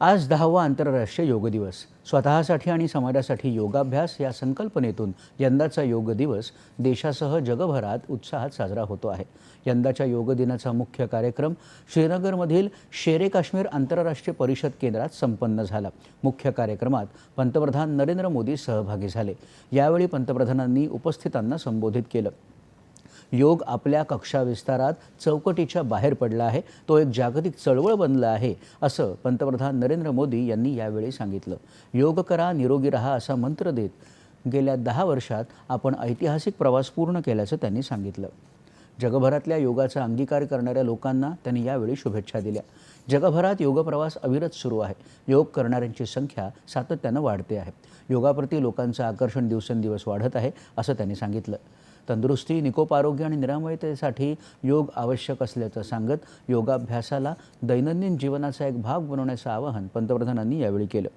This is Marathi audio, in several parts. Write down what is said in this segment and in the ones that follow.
आज दहावा आंतरराष्ट्रीय योग दिवस. स्वतःसाठी आणि समाजासाठी योगाभ्यास या संकल्पनेतून यंदाचा योग दिवस देशासह जगभरात उत्साहात साजरा होतो आहे. यंदाच्या योग दिनाचा मुख्य कार्यक्रम श्रीनगरमधील शेरे काश्मीर आंतरराष्ट्रीय परिषद केंद्रात संपन्न झाला. मुख्य कार्यक्रमात पंतप्रधान नरेंद्र मोदी सहभागी झाले. यावेळी पंतप्रधानांनी उपस्थितांना संबोधित केलं. योग आपल्या कक्षा विस्तारात चौकटीच्या बाहेर पडला आहे. तो एक जागतिक चळवळ बनला आहे असं पंतप्रधान नरेंद्र मोदी यांनी यावेळी सांगितलं. योग करा निरोगी रहा असा मंत्र देत गेल्या दहा वर्षात आपण ऐतिहासिक प्रवास पूर्ण केल्याचं त्यांनी सांगितलं. जगभरातल्या योगाचा अंगीकार करणाऱ्या लोकांना त्यांनी यावेळी शुभेच्छा दिल्या. जगभरात योगप्रवास अविरत सुरू आहे. योग करणाऱ्यांची संख्या सातत्यानं वाढते आहे. योगाप्रती लोकांचं आकर्षण दिवसेंदिवस वाढत आहे असं त्यांनी सांगितलं. तंदुरुस्ती निकोप आरोग्य आणि निरामयतेसाठी योग आवश्यक असल्याचं सांगत योगाभ्यासाला दैनंदिन जीवनाचा एक भाग बनवण्याचं आवाहन पंतप्रधानांनी यावेळी केलं.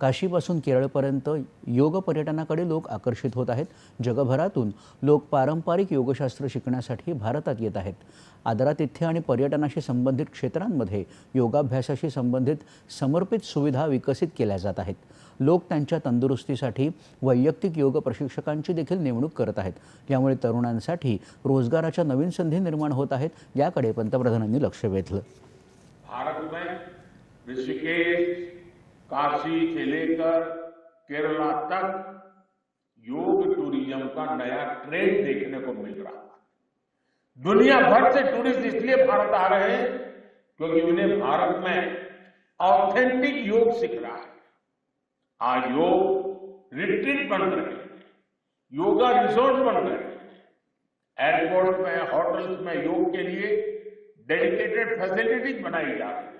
काशीपासून केरळपर्यंत योग पर्यटनाकडे लोक आकर्षित होत आहेत. जगभरातून लोक पारंपरिक योगशास्त्र शिकण्यासाठी भारतात येत आहेत. आदरातिथ्य आणि पर्यटनाशी संबंधित क्षेत्रांमध्ये योगाभ्यासाशी संबंधित समर्पित सुविधा विकसित केल्या जात आहेत. लोक त्यांच्या तंदुरुस्तीसाठी वैयक्तिक योग प्रशिक्षकांची देखील नेमणूक करत आहेत. यामुळे तरुणांसाठी रोजगाराच्या नवीन संधी निर्माण होत आहेत याकडे पंतप्रधानांनी लक्ष वेधलं. भारत ऋषिकेश काशी से लेकर केरला तक योग टूरिज़्म का नया ट्रेंड देखने को मिल रहा है। दुनिया भर से टूरिस्ट इसलिए भारत आ रहे हैं क्योंकि उन्हें भारत में ऑथेंटिक योग सीख रहा है। आज योग रिट्रीट बन रहे हैं। योगा रिसोर्ट बन रहे हैं। एयरपोर्ट में होटल्स में योग के लिए डेडिकेटेड फैसिलिटीज़ बनाई जा रही है।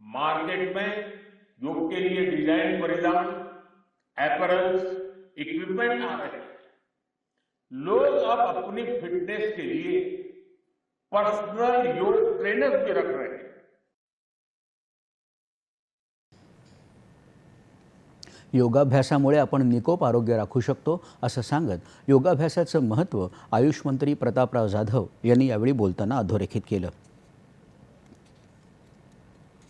मार्केट में योग के लिए डिजाइन परिधान एपरल्स इक्विपमेंट आ रहे हैं। लोग अब अपनी फिटनेस के लिए पर्सनल योग ट्रेनर भी रख रहे हैं। योगाभ्यासामुळे आपण निकोप आरोग्य राखू शकतो असं सांगत योगाभ्यासाचं महत्त्व आयुष मंत्री प्रतापराव जाधव यांनी यावेळी बोलताना अधोरेखित केलं.